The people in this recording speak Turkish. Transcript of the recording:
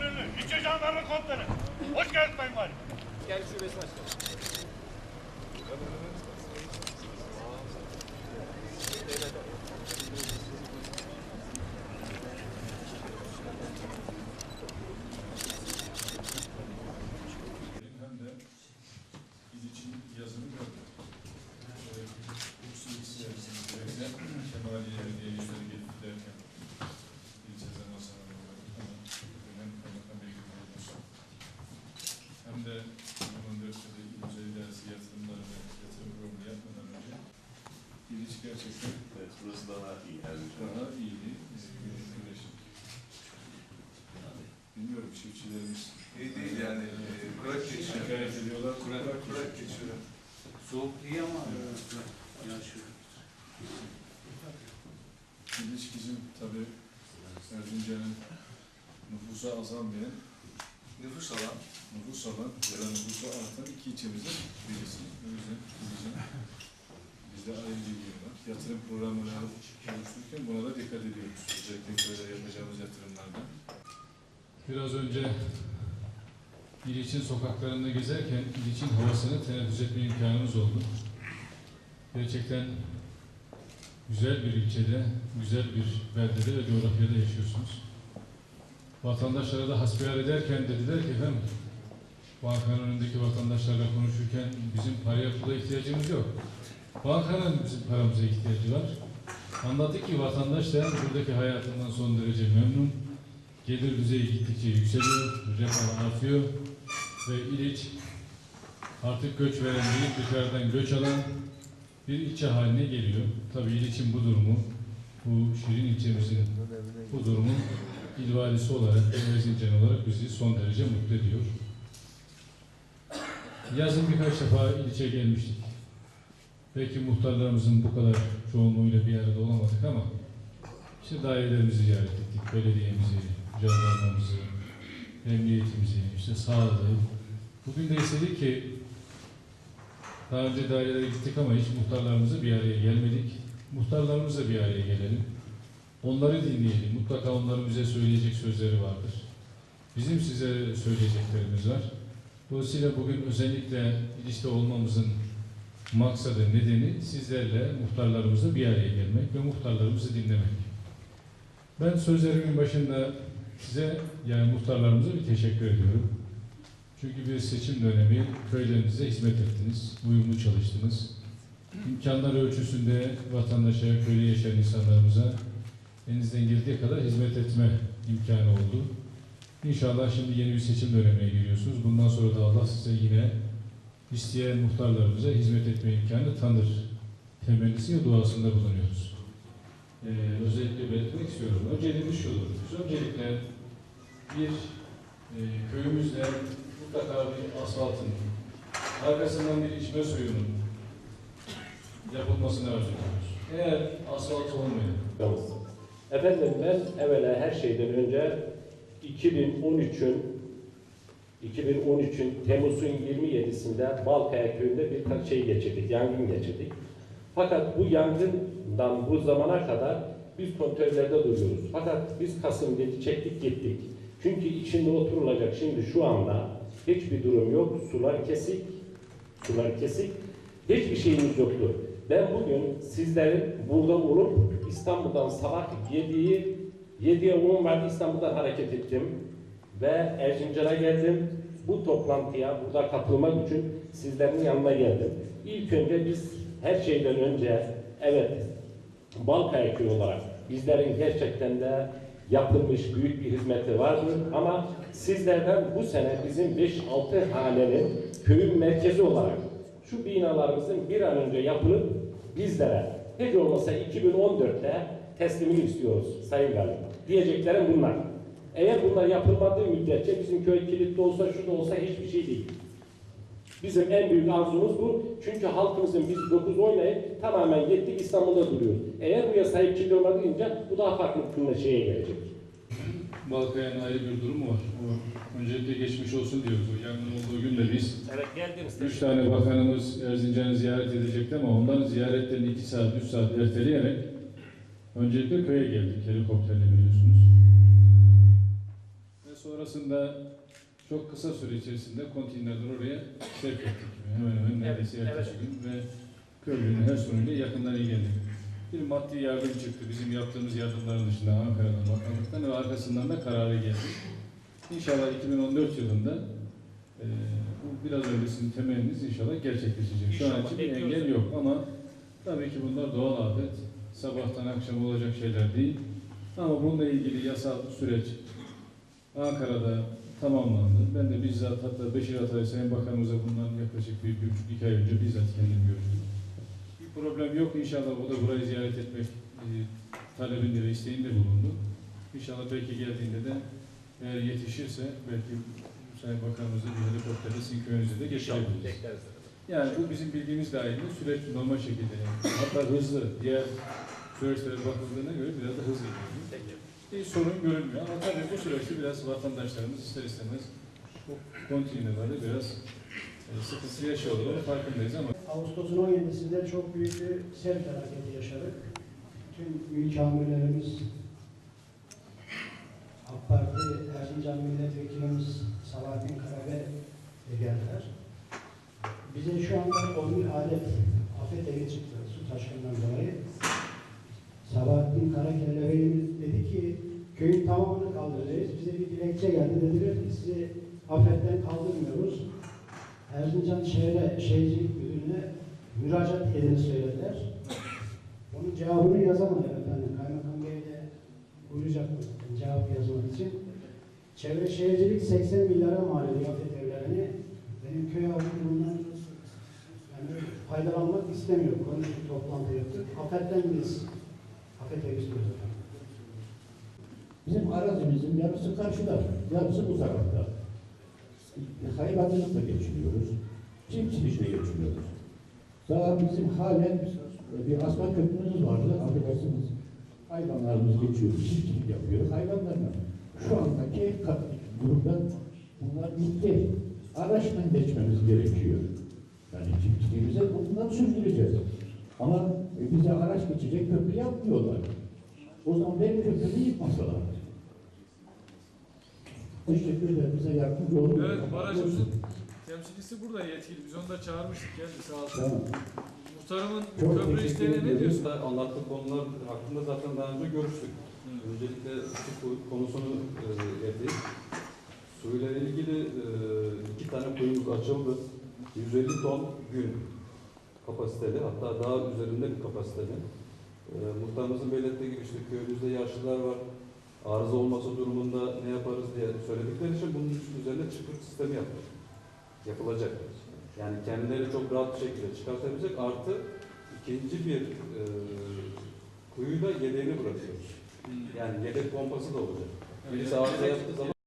Ünlü, İlçe Jandarma Komutanı. Hoş geldin Sayın Valim. Gel şubesi başkanım. hem de biz için yazını gördük. Ee, Ulusal içerisinde Kemaliye diye işleri getirirken ilçe zaman sanayi hem kaymakam bey gibi hem de 2014'te de ilçe idaresi yatırımlarını yatırım programı yapmadan önce İliç gerçekten Evet, burası daha iyi her daha iyiydi. Biz güneşik. Bilmiyorum çiftçilerimiz İyi değil yani. E, kurak geçiyor. şikayet ediyorlar. Kurak, Kurak geçiyor. Soğuk iyi ama yaşıyor. İliç bizim tabii Erzincan'ın nüfusa azalmayan, Nüfus alan. nüfus alan ya da nüfusa artan iki ilçemizin birisi. O yüzden İliç'in bizde ayrı yeri var. Yatırım programları oluştururken buna da dikkat ediyoruz. Özellikle köyde yapacağımız yatırımlarda. Biraz önce İliç'in sokaklarında gezerken İliç'in havasını teneffüs etme imkanımız oldu. Gerçekten güzel bir ilçede, güzel bir beldede ve coğrafyada yaşıyorsunuz. Vatandaşlara da hasbihal ederken dediler ki efendim, bankanın önündeki vatandaşlarla konuşurken bizim paraya pula ihtiyacımız yok. Bankanın bizim paramıza ihtiyacı var. Anlattık ki vatandaş da buradaki hayatından son derece memnun. Gelir düzeyi gittikçe yükseliyor, refah artıyor ve İliç artık göç veren değil, dışarıdan göç alan bir ilçe haline geliyor. Tabii İliç'in bu durumu, bu Şirin ilçemizin bu durumu il valisi olarak Erzincan olarak bizi son derece mutlu ediyor. Yazın birkaç defa İliç'e gelmiştik. Belki muhtarlarımızın bu kadar çoğunluğuyla bir arada olamadık ama işte dairelerimizi ziyaret ettik, belediyemizi, jandarmamızı, emniyetimizi, işte sağlığı. Bugün de istedik ki daha önce dairelere gittik ama hiç muhtarlarımızla bir araya gelmedik. Muhtarlarımızla bir araya gelelim. Onları dinleyelim. Mutlaka onların bize söyleyecek sözleri vardır. Bizim size söyleyeceklerimiz var. Dolayısıyla bugün özellikle ilişte olmamızın maksadı, nedeni sizlerle, muhtarlarımızla bir araya gelmek ve muhtarlarımızı dinlemek. Ben sözlerimin başında size, yani muhtarlarımıza bir teşekkür ediyorum. Çünkü bir seçim dönemi köylerinize hizmet ettiniz, uyumlu çalıştınız. İmkanlar ölçüsünde vatandaşa, köyde yaşayan insanlarımıza elinizden geldiği kadar hizmet etme imkanı oldu. İnşallah şimdi yeni bir seçim dönemine giriyorsunuz. Bundan sonra da Allah size yine isteyen muhtarlarımıza hizmet etme imkanı tanır. Temennisi ve duasında bulunuyoruz. Ee, özellikle belirtmek istiyorum. Önceliğimiz şudur. Biz öncelikle bir e, köyümüzde mutlaka bir asfaltın, arkasından bir içme suyunun yapılmasını arzu ediyoruz. Eğer asfalt olmayan, Efendim ben evvela her şeyden önce 2013'ün 2013'ün Temmuz'un 27'sinde Balkaya köyünde bir şey geçirdik, yangın geçirdik. Fakat bu yangından bu zamana kadar biz kontrollerde duruyoruz. Fakat biz Kasım dedi çektik gittik. Çünkü içinde oturulacak şimdi şu anda hiçbir durum yok. Sular kesik, sular kesik. Hiçbir şeyimiz yoktu. Ben bugün sizlerin burada olup İstanbul'dan sabah 7'yi 7'ye 10 var İstanbul'dan hareket ettim ve Erzincan'a geldim. Bu toplantıya burada katılmak için sizlerin yanına geldim. İlk önce biz her şeyden önce evet Balkaya Köyü olarak bizlerin gerçekten de yapılmış büyük bir hizmeti vardır ama sizlerden bu sene bizim 5-6 hanenin köyün merkezi olarak şu binalarımızın bir an önce yapılıp bizlere hiç olmasa 2014'te teslimini istiyoruz Sayın Valim. Diyeceklerim bunlar. Eğer bunlar yapılmadığı müddetçe bizim köy kilitli olsa şu da olsa hiçbir şey değil. Bizim en büyük arzumuz bu. Çünkü halkımızın biz 9 oynayıp tamamen yettik İstanbul'da duruyoruz. Eğer buraya sahip çıkılmadı deyince bu daha farklı bir şeye gelecek. Balkaya'nın ayrı bir durumu var. O, öncelikle geçmiş olsun diyoruz. O yangın olduğu gün de biz Evet geldiniz. üç tane bakanımız Erzincan'ı ziyaret edecekti ama onların ziyaretlerini iki saat, üç saat erteleyerek öncelikle köye geldik helikopterle biliyorsunuz. Ve Sonrasında çok kısa süre içerisinde konteynerleri oraya sevk ettik. Hemen hemen neredeyse Evet, ertesi gün ve köylünün her sorunuyla yakından ilgilendik. Bir maddi yardım çıktı bizim yaptığımız yardımların dışında Ankara'dan, bakanlıktan ve arkasından da kararı geldi. İnşallah 2014 yılında e, bu biraz öncesinin temennimiz inşallah gerçekleşecek. Şu an İnşallah, için bir engel yok ama tabii ki bunlar doğal afet. Sabahtan akşama olacak şeyler değil. Ama bununla ilgili yasal süreç Ankara'da tamamlandı. Ben de bizzat hatta Beşir Atay Sayın Bakanımıza bundan yaklaşık bir, bir buçuk iki ay önce bizzat kendim görüştüm. Bir problem yok. İnşallah o da burayı ziyaret etmek e, talebinde ve isteğinde bulundu. İnşallah belki geldiğinde de eğer yetişirse belki Sayın Bakanımızı bir helikopterle sizin köyünüze de geçirebiliriz. Yani bu bizim bildiğimiz dahilinde süreç normal şekilde yani. Hatta hızlı. Diğer süreçlere bakıldığına göre biraz da hızlı. Peki. Bir sorun görünmüyor ama tabii bu süreçte biraz vatandaşlarımız ister istemez bu konteynerlerde biraz e, sıkıntı yaşıyorlar. Farkındayız ama Ağustos'un 17'sinde çok büyük bir sel felaketi yaşadık. Tüm ülke amirlerimiz, AK Parti Erzincan Milletvekilimiz Sabahattin Karabey de geldiler. Bize şu anda o bir alet, afet evi çıktı su taşkınından dolayı. Sabahattin Karakelle Bey'imiz dedi ki köyün tamamını kaldıracağız. Bize bir dilekçe geldi. Dediler ki sizi afetten kaldırmıyoruz. Erzincan Şehre Şehircilik Müdürlüğü'ne müracaat edin söylediler. Onun cevabını yazamadım efendim. Kaymakam Bey de buyuracak mı cevap yazmak için. Çevre Şehircilik 80 milyara mal ediyor afet evlerini. Benim köy halkı bundan yani faydalanmak istemiyor. Konuştuk, toplantı yaptık. Afetten biz afet evi istiyoruz efendim. Bizim arazimizin yarısı karşıda, yarısı bu tarafta. Hayvancılıkla geçiniyoruz. Çiftçilikle geçiniyoruz. Daha bizim halen bir asma köprümüz vardı. Affedersiniz. Hayvanlarımız geçiyor, çiftçilik yapıyor. Hayvanlarla. Şu andaki durumda bunlar bitti. Araçla geçmemiz gerekiyor. Yani çiftçiliğimize bundan sürdüreceğiz. Ama e, bize araç geçecek köprü yapmıyorlar. O zaman benim köprümü yıkmasalar. Teşekkür ederim. Bize yardımcı olun. Evet, barajımızın temsilcisi burada yetkili. Biz onu da çağırmıştık. Geldi sağ olsun. Tamam. Muhtarımın Çok köprü işlerine ne diyorsun? Anlattığı konular hakkında zaten daha önce görüştük. Öncelikle su konusunu e, yedik. Suyla ilgili e, iki tane kuyumuz açıldı. 150 ton gün kapasiteli, hatta daha üzerinde bir kapasiteli. E, muhtarımızın belirttiği gibi işte köyümüzde yaşlılar var. Arıza olması durumunda ne yaparız diye söyledikleri için bunun üzerine çıkırt sistemi yapılır. Yapılacak. Yani kendileri çok rahat bir şekilde çıkartabilecek artı ikinci bir e, kuyu da yedeğini bırakıyoruz. Yani yedek pompası da olacak. Birisi arıza yaptığı zaman